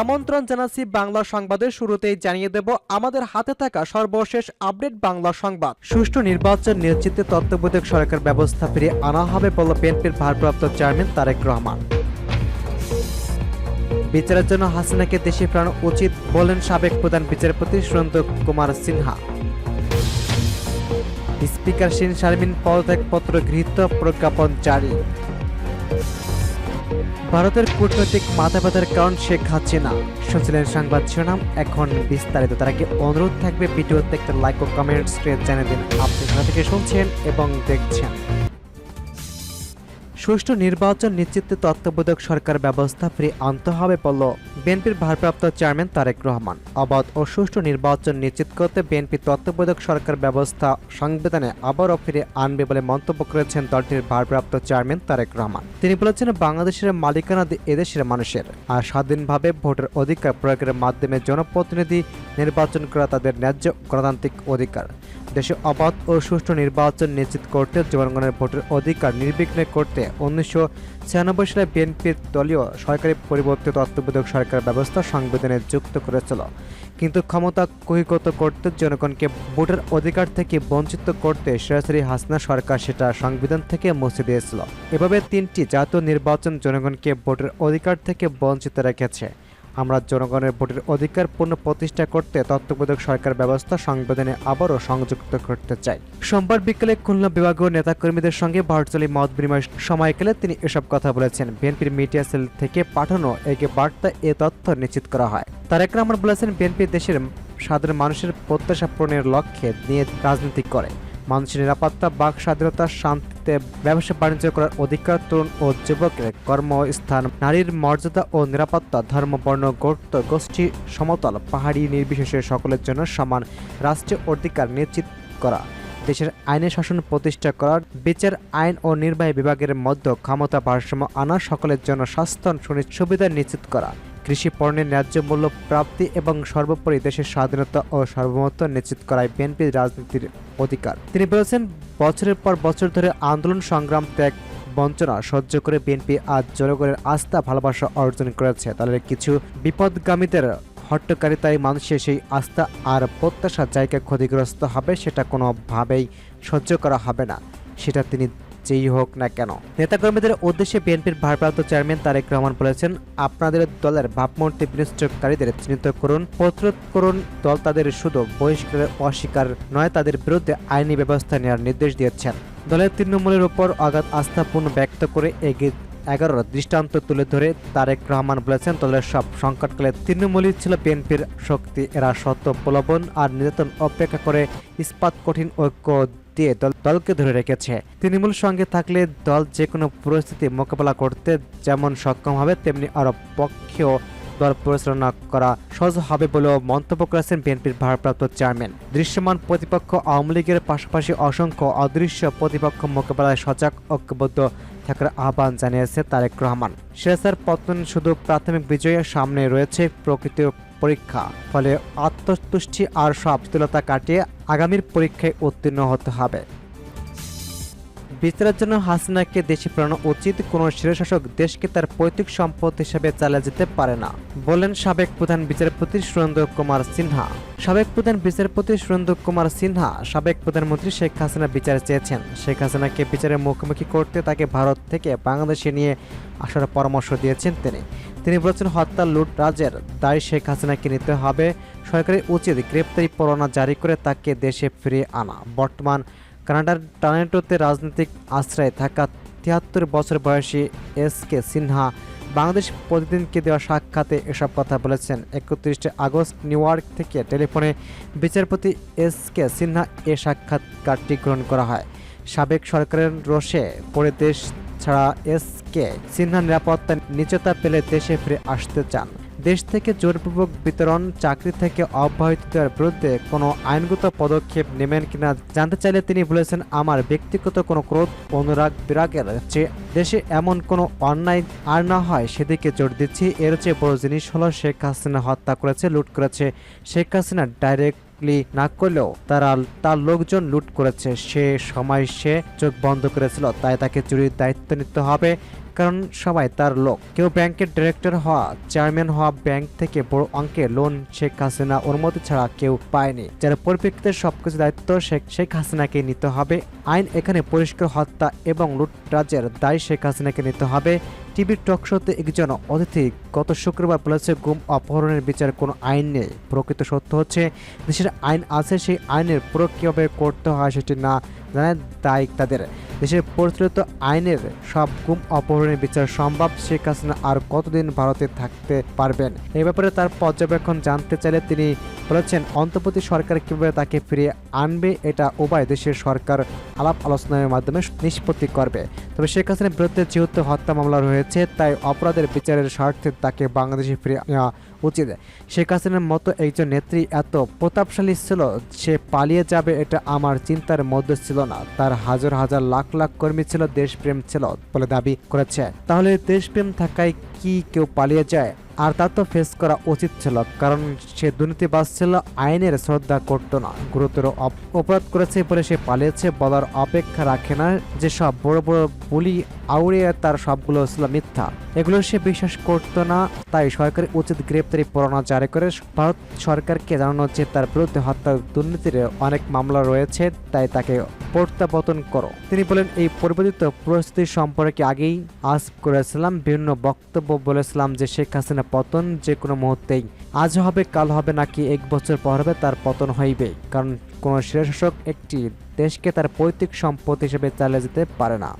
আমন্ত্রণ জানাচ্ছি বাংলা সংবাদের শুরুতেই জানিয়ে দেব আমাদের হাতে থাকা সর্বশেষ আপডেট বাংলা সংবাদ। সুষ্ঠু নির্বাচন নিশ্চিতে তত্ত্বাবধায়ক সরকার ব্যবস্থা ফিরিয়ে আনা হবে বলল বিএনপির ভারপ্রাপ্ত চেয়ারম্যান তারেক রহমান। বিচারের জন্য হাসিনাকে দেশে ফেরানো উচিত বলেন সাবেক প্রধান বিচারপতি সুরেন্দ্র কুমার সিনহা। স্পিকার শিন শারমিন পদত্যাগপত্র গৃহীত প্রজ্ঞাপন জারি। ভারতের কূটনৈতিক মাথা ব্যথার কারণ শেখ না শুনছিলেন সংবাদ শিরোনাম। এখন বিস্তারিত। তার আগে অনুরোধ থাকবে ভিডিওতে একটা লাইক ও কমেন্টস জানিয়ে দিন। আপনি কোথা থেকে শুনছেন এবং দেখছেন। সুষ্ঠু নির্বাচন নিশ্চিতে তত্ত্বাবধায়ক সরকার ব্যবস্থা ফিরে আনতে হবে বলল বিএনপির ভারপ্রাপ্ত চেয়ারম্যান তারেক রহমান। অবাধ ও সুষ্ঠু নির্বাচন নিশ্চিত করতে বিএনপি তত্ত্বাবধায়ক সরকার ব্যবস্থা সংবিধানে আবারও ফিরে আনবে বলে মন্তব্য করেছেন দলটির ভারপ্রাপ্ত চেয়ারম্যান তারেক রহমান। তিনি বলেছেন, বাংলাদেশের মালিকানা এদেশের মানুষের আর স্বাধীনভাবে ভোটের অধিকার প্রয়োগের মাধ্যমে জনপ্রতিনিধি নির্বাচন করা তাদের ন্যায্য গণতান্ত্রিক অধিকার। দেশে অবাধ ও সুষ্ঠু নির্বাচন নিশ্চিত করতে জনগণের ভোটের অধিকার নির্বিঘ্নে করতে উনিশশো ছিয়ানব্বই সালে বিএনপির দলীয় সরকারি পরিবর্তিত তত্ত্বাবধায়ক সরকার ব্যবস্থা সংবিধানে যুক্ত করেছিল। কিন্তু ক্ষমতা কহিগত করতে জনগণকে ভোটের অধিকার থেকে বঞ্চিত করতে সরাসরি হাসনা সরকার সেটা সংবিধান থেকে মুছে দিয়েছিল। এভাবে তিনটি জাতীয় নির্বাচন জনগণকে ভোটের অধিকার থেকে বঞ্চিত রেখেছে। আমরা জনগণের ভোটের অধিকার পূর্ণ প্রতিষ্ঠা করতে তত্ত্বাবধায়ক সরকার ব্যবস্থা সংবিধানে আবারও সংযুক্ত করতে চাই। সোমবার বিকেলে খুলনা বিভাগীয় নেতাকর্মীদের সঙ্গে ভার্চুয়ালি মত বিনিময় সময়কালে তিনি এসব কথা বলেছেন। বিএনপির মিডিয়া সেল থেকে পাঠানো একে বার্তা এ তথ্য নিশ্চিত করা হয়। তারেক রহমান বলেছেন, বিএনপি দেশের সাধারণ মানুষের প্রত্যাশা পূরণের লক্ষ্যে নিয়ে রাজনীতি করে। মানুষের নিরাপত্তা, বাক স্বাধীনতা শান্তিতে ব্যবসা বাণিজ্য করার অধিকার তরুণ ও যুবকের কর্মস্থান, নারীর মর্যাদা ও নিরাপত্তা, ধর্ম, বর্ণ গোষ্ঠী, সমতল, পাহাড়ি, নির্বিশেষে সকলের জন্য সমান রাষ্ট্রীয় অধিকার নিশ্চিত করা, দেশের আইনের শাসন প্রতিষ্ঠা করার, বিচার আইন ও নির্বাহী বিভাগের মধ্যে ক্ষমতা ভারসাম্য আনা, সকলের জন্য স্বাস্থ্য সুবিধা নিশ্চিত করা, কৃষি পণ্যের ন্যায্য মূল্য প্রাপ্তি এবং সর্বোপরি দেশের স্বাধীনতা ও সার্বভৌমত্ব নিশ্চিত করায় বিএনপির রাজনীতির অধিকার। তিনি বলেছেন বছরের পর বছর ধরে আন্দোলন, সংগ্রাম, ত্যাগ, বঞ্চনা সহ্য করে বিএনপি আজ জনগণের আস্থা, ভালোবাসা অর্জন করেছে। তাদের কিছু বিপদগামীদের হট্টকারিতায় মানুষের সেই আস্থা আর প্রত্যাশার জায়গা ক্ষতিগ্রস্ত হবে সেটা কোনোভাবেই সহ্য করা হবে না। সেটা তিনি যেই হোক না কেন। নেতাকর্মীদের উদ্দেশ্যে বিএনপির ভারপ্রাপ্ত চেয়ারম্যান তারেক রহমান বলেছেন, আপনাদের দলের ভাবমূর্তি বিনষ্টকারীদের চিহ্নিত করুন, প্রতিরোধ করুন, দল তাদের শুধু বহিষ্কারের অস্বীকার নয়, তাদের বিরুদ্ধে আইনি ব্যবস্থা নেওয়ার নির্দেশ দিয়েছেন। দলের তৃণমূলের উপর অগাধ আস্থাপূর্ণ ব্যক্ত করে এগিয়ে এগারোর দৃষ্টান্ত তুলে ধরে তারেক রহমান বলেছেন, দলের সব সংকটকালে তৃণমূলই ছিল বিএনপির শক্তি। এরা সত্য প্রলোভন আর নির্যাতন অপেক্ষা করে ইস্পাত কঠিন ঐক্য দিয়ে দল, দলকে ধরে রেখেছে। তৃণমূল সঙ্গে থাকলে দল যে কোনো পরিস্থিতি মোকাবেলা করতে যেমন সক্ষম হবে, তেমনি আরও পক্ষেও দল পরিচালনা করা সহজ হবে বলেও মন্তব্য করেছেন বিএনপির ভারপ্রাপ্ত চেয়ারম্যান। দৃশ্যমান প্রতিপক্ষ আওয়ামী লীগের পাশাপাশি অসংখ্য অদৃশ্য প্রতিপক্ষ মোকাবেলায় সজাগ, ঐক্যবদ্ধ থাকার আহ্বান জানিয়েছে তারেক রহমান। শেষের পতন শুধু প্রাথমিক বিজয়ের সামনে রয়েছে, প্রকৃত পরীক্ষা। ফলে আত্মতুষ্টি আর সবশীলতা কাটিয়ে আগামীর পরীক্ষায় উত্তীর্ণ হতে হবে। বিচারের জন্য হাসিনাকে দেশে ফেরানো উচিত। কোন স্বৈরশাসক দেশকে তার পৈতৃক সম্পদ হিসেবে চালিয়ে যেতে পারে না, বলেন সাবেক প্রধান বিচারপতি সুরেন্দ্র কুমার সিনহা। সাবেক প্রধান বিচারপতি সুরেন্দ্র কুমার সিনহা সাবেক প্রধানমন্ত্রী শেখ হাসিনা বিচার চেয়েছেন। শেখ হাসিনাকে বিচারের মুখোমুখি করতে তাকে ভারত থেকে বাংলাদেশে নিয়ে আসার পরামর্শ দিয়েছেন তিনি। তিনি বলেছেন, হত্যা, লুট, রাজের দায় শেখ হাসিনাকে নিতে হবে। সরকারের উচিত গ্রেপ্তারি পরোয়ানা জারি করে তাকে দেশে ফিরিয়ে আনা। বর্তমান কানাডার টরন্টোতে রাজনৈতিক আশ্রয়ে থাকা তিয়াত্তর বছর বয়সী এস কে সিনহা বাংলাদেশ প্রতিদিনকে দেওয়া সাক্ষাতে এসব কথা বলেছেন। একত্রিশে আগস্ট নিউ ইয়র্ক থেকে টেলিফোনে বিচারপতি এস কে সিনহা এ সাক্ষাৎকারটি গ্রহণ করা হয়। সাবেক সরকারের রোষে পড়ে দেশ ছাড়া এস কে সিনহা নিরাপত্তা নিচতা পেলে দেশে ফিরে আসতে চান। দেশ থেকে জোরপূর্বক বিতরণ, চাকরি থেকে অব্যাহতি দেওয়ার বিরুদ্ধে কোনো আইনগত পদক্ষেপ নেবেন কিনা জানতে চাইলে তিনি বলেছেন, আমার ব্যক্তিগত কোনো ক্রোধ, অনুরাগ, বিরাগের চেয়ে দেশে এমন কোনো অন্যায় আর না হয়, সেদিকে জোর দিচ্ছি। এর চেয়ে বড় জিনিস হলো, শেখ হাসিনা হত্যা করেছে, লুট করেছে। শেখ হাসিনা ডাইরেক্ট না করলেও তারা, তার লোকজন লুট করেছে। সে সময় সে চোখ বন্ধ করেছিল, তাই তাকে চুরির দায়িত্ব নিতে হবে। কারণ সবাই তার লোক। কেউ ব্যাংকের ডিরেক্টর হওয়া, চেয়ারম্যান হওয়া, ব্যাংক থেকে বড় অঙ্কের লোন শেখ হাসিনা অনুমতি ছাড়া কেউ পায়নি। যার পরিপ্রেক্ষিতে সবকিছু দায়িত্ব শেখ শেখ হাসিনাকে নিতে হবে। আইন এখানে পরিষ্কার হত্যা এবং লুটরাজের দায় শেখ হাসিনাকে নিতে হবে। টিভির টক শোতে একজন অতিথি গত শুক্রবার বলেছে, গুম অপহরণের বিচার কোনো আইন নেই। প্রকৃত সত্য হচ্ছে, দেশের আইন আছে, সেই আইনের প্রয়োগ কীভাবে করতে হয় সেটি না জানায় দায়িক তাদের দেশের পরিচালিত আইনের সব গুম অপহরণের বিচার সম্ভব, শেখ হাসিনা আর কতদিন ভারতে থাকতে পারবেন? এই ব্যাপারে তার পর্যবেক্ষণ জানতে চাইলে তিনি বলেছেন, অন্তর্বর্তী সরকার কীভাবে তাকে ফিরিয়ে আনবে, এটা উভয় দেশের সরকার আলাপ আলোচনার মাধ্যমে নিষ্পত্তি করবে। তবে শেখ হাসিনার বিরুদ্ধে যেহেতু হত্যা মামলা রয়েছে, তাই অপরাধের বিচারের স্বার্থে তাকে বাংলাদেশে ফিরে নেওয়া উচিত শেখ হাসিনার মতো একজন নেত্রী এত প্রতাপশালী ছিল, সে পালিয়ে যাবে এটা আমার চিন্তার মধ্যে ছিল না। তার হাজার হাজার লাখ লাখ কর্মী ছিল, দেশপ্রেম ছিল বলে দাবি করেছে। তাহলে দেশপ্রেম থাকায় কি কেউ পালিয়ে যায়? আর তা তো ফেস করা উচিত ছিল, কারণ সে দুর্নীতিবাজ ছিল, আইনের শ্রদ্ধা করত না। গুরুতর অপরাধ করেছে বলে সে পালিয়েছে বলার অপেক্ষা রাখে না। যে সব বড় বড় বুলি আউড়িয়ে তার সবগুলো ছিল মিথ্যা। এগুলো সে বিশ্বাস করতো না, তাই সরকারের উচিত গ্রেপ্তারি পরোয়ানা জারি করে ভারত সরকারকে জানানো যে তার বিরুদ্ধে হত্যা দুর্নীতির অনেক মামলা রয়েছে, তাই তাকে প্রত্যাবর্তন করো। তিনি বলেন, এই পরিবর্তিত পরিস্থিতি সম্পর্কে আগেই আজ করেছিলাম, বিভিন্ন বক্তব্য বলেছিলাম যে শেখ হাসিনা পতন যে কোনো মুহূর্তেই, আজ হবে, কাল হবে, নাকি এক বছর পর হবে, তার পতন হইবে কারণ কোনো শাসক একটি দেশকে তার পৈতৃক সম্পদ হিসেবে চালিয়ে যেতে পারে না।